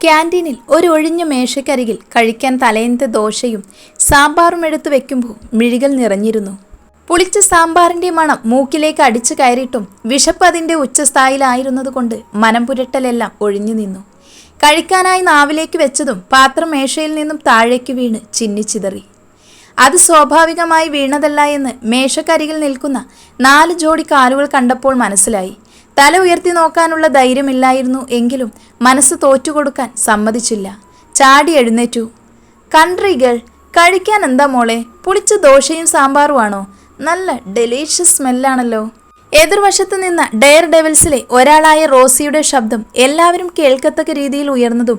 ക്യാന്റീനിൽ ഒരു ഒഴിഞ്ഞ മേശക്കരികിൽ കഴിക്കാൻ തലേന്ത ദോശയും സാമ്പാറും എടുത്തു വെക്കുമ്പോൾ മിഴികൾ നിറഞ്ഞിരുന്നു. പുളിച്ച സാമ്പാറിന്റെ മണം മൂക്കിലേക്ക് അടിച്ചു കയറിയിട്ടും വിശപ്പ് അതിന്റെ ഉച്ചസ്ഥായിലായിരുന്നതുകൊണ്ട് മനം പുരട്ടലെല്ലാം ഒഴിഞ്ഞു നിന്നു. കഴിക്കാനായി നാവിലേക്ക് വെച്ചതും പാത്രം മേശയിൽ നിന്നും താഴേക്ക് വീണ് ചിന്നിച്ചിതറി അത് സ്വാഭാവികമായി വീണതല്ല എന്ന് മേശക്കരികിൽ നിൽക്കുന്ന നാല് ജോഡി കാലുകൾ കണ്ടപ്പോൾ മനസ്സിലായി. തല ഉയർത്തി നോക്കാനുള്ള ധൈര്യമില്ലായിരുന്നു എങ്കിലും മനസ്സ് തോറ്റുകൊടുക്കാൻ സമ്മതിച്ചില്ല. ചാടി എഴുന്നേറ്റു. കൺട്രികൾ കഴിക്കാൻ എന്താ മോളെ? പുളിച്ച ദോശയും സാമ്പാറുമാണോ നല്ല ഡെലീഷ്യസ് സ്മെല്ലാണല്ലോ. എതിർവശത്ത് നിന്ന ഡെയർ ഡെവിൽസിലെ ഒരാളായ റോസിയുടെ ശബ്ദം എല്ലാവരും കേൾക്കത്തക്ക രീതിയിൽ ഉയർന്നതും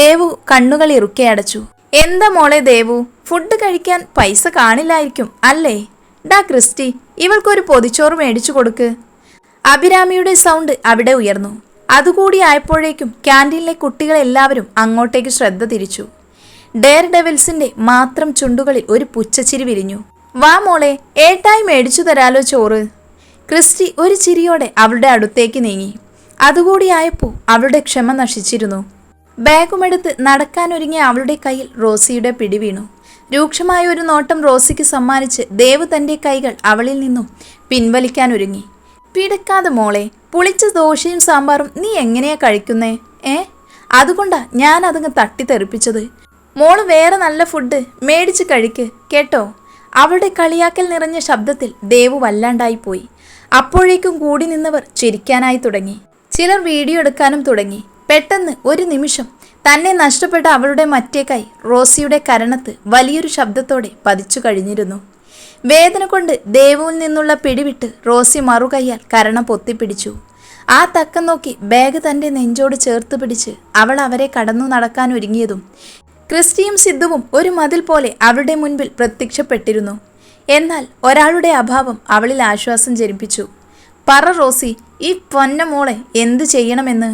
ദേവു കണ്ണുകൾ ഇറുക്കെ അടച്ചു. എന്താ മോളെ ദേവു? ഫുഡ് കഴിക്കാൻ പൈസ കാണില്ലായിരിക്കും അല്ലേ? ഡാ ക്രിസ്റ്റി ഇവൾക്കൊരു പൊതിച്ചോറ് മേടിച്ചു കൊടുക്ക്. അഭിരാമിയുടെ സൗണ്ട് അവിടെ ഉയർന്നു. അതുകൂടി ആയപ്പോഴേക്കും ക്യാന്റീനിലെ കുട്ടികളെല്ലാവരും അങ്ങോട്ടേക്ക് ശ്രദ്ധ തിരിച്ചു. ഡെയർ ഡെവിൽസിന്റെ മാത്രം ചുണ്ടുകളിൽ ഒരു പുച്ഛച്ചിരി വിരിഞ്ഞു. വാ മോളെ ഏട്ടായി മേടിച്ചു തരാലോ ചോറ്. ക്രിസ്റ്റി ഒരു ചിരിയോടെ അവളുടെ അടുത്തേക്ക് നീങ്ങി. അതുകൂടിയായപ്പോൾ അവളുടെ ക്ഷമ നശിച്ചിരുന്നു. ബാഗുമെടുത്ത് നടക്കാനൊരുങ്ങിയ അവളുടെ കയ്യിൽ റോസിയുടെ പിടി വീണു. രൂക്ഷമായ ഒരു നോട്ടം റോസിക്ക് സമ്മാനിച്ച് ദേവ് തന്റെ കൈകൾ അവളിൽ നിന്നും പിൻവലിക്കാനൊരുങ്ങി. പിടക്കാതെ മോളെ പുളിച്ച ദോശയും സാമ്പാറും നീ എങ്ങനെയാ കഴിക്കുന്നേ? ഏ? അതുകൊണ്ടാ ഞാൻ അതങ്ങ് തട്ടിത്തെറിപ്പിച്ചത്. മോൾ വേറെ നല്ല ഫുഡ് മേടിച്ച് കഴിക്ക് കേട്ടോ? അവളുടെ കളിയാക്കൽ നിറഞ്ഞ ശബ്ദത്തിൽ ദേവു വല്ലാണ്ടായിപ്പോയി അപ്പോഴേക്കും കൂടി നിന്നവർ ചിരിക്കാനായി തുടങ്ങി. ചിലർ വീഡിയോ എടുക്കാനും തുടങ്ങി. പെട്ടെന്ന് ഒരു നിമിഷം തന്നെ നഷ്ടപ്പെട്ട അവളുടെ മറ്റേ കൈ റോസിയുടെ കരണത്ത് വലിയൊരു ശബ്ദത്തോടെ പതിച്ചു കഴിഞ്ഞിരുന്നു. വേദന കൊണ്ട് ദേവുവിൽ നിന്നുള്ള പിടിവിട്ട് റോസി മറുകയ്യാൽ കരണം പൊത്തിപ്പിടിച്ചു. ആ തക്കം നോക്കി ബാഗ് തന്റെ നെഞ്ചോട് ചേർത്ത് പിടിച്ച് അവൾ അവരെ കടന്നു നടക്കാൻ ഒരുങ്ങിയതും ക്രിസ്റ്റിയും സിദ്ധുവും ഒരു മതിൽ പോലെ അവളുടെ മുൻപിൽ പ്രത്യക്ഷപ്പെട്ടിരുന്നു. എന്നാൽ ഒരാളുടെ അഭാവം അവളിൽ ആശ്വാസം ജനിപ്പിച്ചു. പറ റോസി ഈ പൊന്ന മോളെ എന്തു ചെയ്യണമെന്ന്?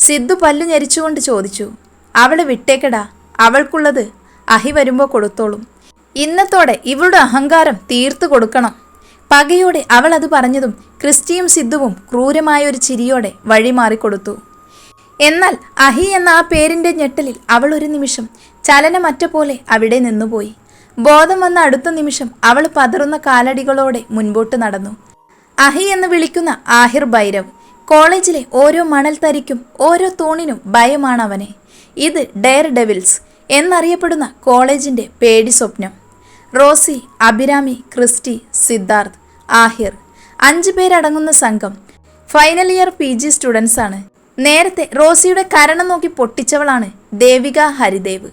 സിദ്ധു പല്ലു ഞെരിച്ചുകൊണ്ട് ചോദിച്ചു. അവളെ വിട്ടേക്കടാ. അവൾക്കുള്ളത് അഹി വരുമ്പോൾ കൊടുത്തോളും. ഇന്നത്തോടെ ഇവളുടെ അഹങ്കാരം തീർത്തു കൊടുക്കണം. പകയോടെ അവൾ അത് പറഞ്ഞതും ക്രിസ്റ്റിയും സിദ്ധുവും ക്രൂരമായ ഒരു ചിരിയോടെ വഴിമാറിക്കൊടുത്തു. എന്നാൽ അഹി എന്ന ആ പേരിന്റെ ഞെട്ടലിൽ അവൾ ഒരു നിമിഷം ചലനമറ്റ പോലെ അവിടെ നിന്നുപോയി. ബോധം വന്ന അടുത്ത നിമിഷം അവൾ പതറുന്ന കാലടികളോടെ മുൻപോട്ട് നടന്നു. അഹി എന്ന് വിളിക്കുന്ന ആഹിർ ഭൈരവ് കോളേജിലെ ഓരോ മണൽ തരിക്കും ഓരോ തൂണിനും ഭയമാണ് അവനെ. ഇത് ഡെയർ ഡെവിൽസ് എന്നറിയപ്പെടുന്ന കോളേജിന്റെ പേടി സ്വപ്നം. റോസി അഭിരാമി ക്രിസ്റ്റി സിദ്ധാർത്ഥ് ആഹിർ. അഞ്ചു പേരടങ്ങുന്ന സംഘം ഫൈനൽ ഇയർ പി ജി സ്റ്റുഡൻസാണ് നേരത്തെ റോസിയുടെ കരണം നോക്കി പൊട്ടിച്ചവളാണ് ദേവിക ഹരിദേവ്.